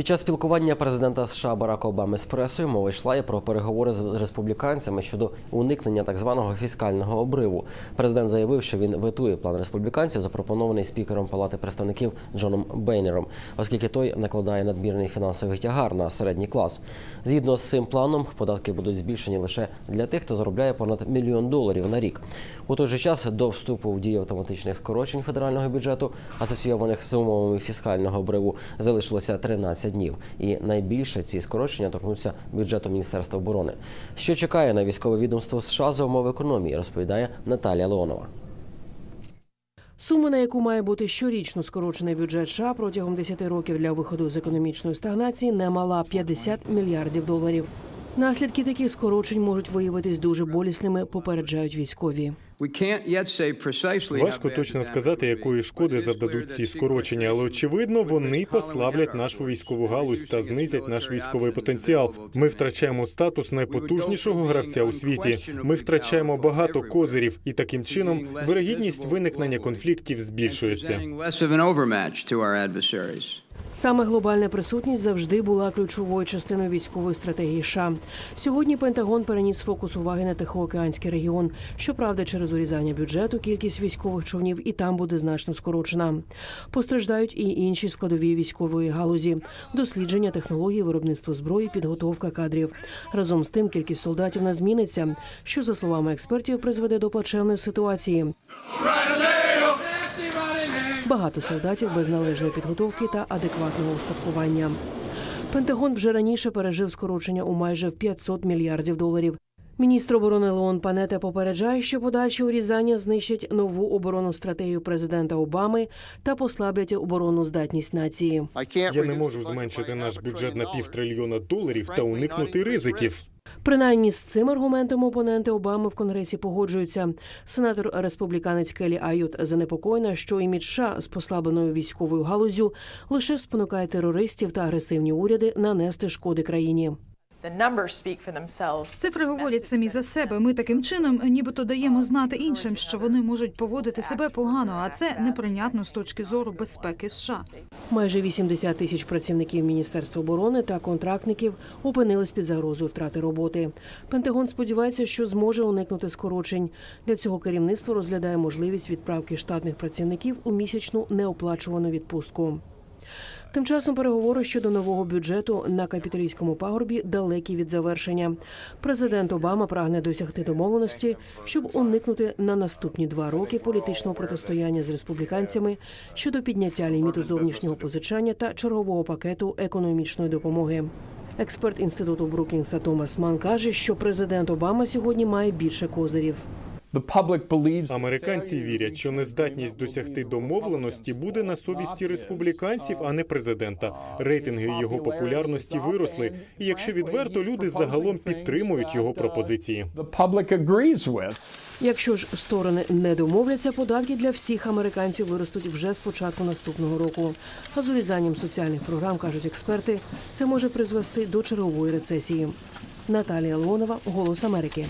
Під час спілкування президента США Барака Обами з пресою мова йшла і про переговори з республіканцями щодо уникнення так званого фіскального обриву. Президент заявив, що він ветує план республіканців, запропонований спікером Палати представників Джоном Бейнером, оскільки той накладає надмірний фінансовий тягар на середній клас. Згідно з цим планом, податки будуть збільшені лише для тих, хто заробляє понад мільйон доларів на рік. У той же час до вступу в дію автоматичних скорочень федерального бюджету, асоційованих з умовами фіскального обриву, залишилося 13 днів. І найбільше ці скорочення торкнуться бюджету Міністерства оборони. Що чекає на військове відомство США за умови економії, розповідає Наталія Леонова. Сума, на яку має бути щорічно скорочений бюджет США протягом 10 років для виходу з економічної стагнації, немала 50 мільярдів доларів. Наслідки таких скорочень можуть виявитись дуже болісними, попереджають військові. Важко точно сказати, якої шкоди завдадуть ці скорочення, але очевидно, вони послаблять нашу військову галузь та знизять наш військовий потенціал. Ми втрачаємо статус найпотужнішого гравця у світі. Ми втрачаємо багато козирів, і таким чином вирогідність виникнення конфліктів збільшується. Саме глобальна присутність завжди була ключовою частиною військової стратегії США. Сьогодні Пентагон переніс фокус уваги на Тихоокеанський регіон. Щоправда, через урізання бюджету кількість військових човнів і там буде значно скорочена. Постраждають і інші складові військової галузі: дослідження технологій, виробництво зброї, підготовка кадрів. Разом з тим, кількість солдатів не зміниться, що за словами експертів призведе до плачевної ситуації. Багато солдатів без належної підготовки та адекватного устаткування. Пентагон вже раніше пережив скорочення у майже в 500 мільярдів доларів. Міністр оборони Леон Панете попереджає, що подальші урізання знищать нову оборонну стратегію президента Обами та послаблять оборонну здатність нації. Я не можу зменшити наш бюджет на півтрильйона доларів та уникнути ризиків. Принаймні з цим аргументом опоненти Обами в конгресі погоджуються. Сенатор республіканець Келі Айот занепокоєна, що імідж США з послабленою військовою галузю лише спонукає терористів та агресивні уряди нанести шкоди країні. The numbers speak for themselves. Цифри говорять самі за себе. Ми таким чином, нібито даємо знати іншим, що вони можуть поводити себе погано, а це неприйнятно з точки зору безпеки США. Майже 80 тисяч працівників Міністерства оборони та контрактників опинились під загрозою втрати роботи. Пентагон сподівається, що зможе уникнути скорочень. Для цього керівництво розглядає можливість відправки штатних працівників у місячну неоплачувану відпустку. Тим часом переговори щодо нового бюджету на капітолійському пагорбі далекі від завершення. Президент Обама прагне досягти домовленості, щоб уникнути на наступні два роки політичного протистояння з республіканцями щодо підняття ліміту зовнішнього позичання та чергового пакету економічної допомоги. Експерт інституту Брукінгса Томас Ман каже, що президент Обама сьогодні має більше козирів. Американці вірять, що нездатність досягти домовленості буде на совісті республіканців, а не президента. Рейтинги його популярності виросли. І якщо відверто, люди загалом підтримують його пропозиції. the public. Якщо ж сторони не домовляться, податки для всіх американців виростуть вже з початку наступного року. А з урізанням соціальних програм кажуть експерти, це може призвести до чергової рецесії. Наталія Леонова, Голос Америки.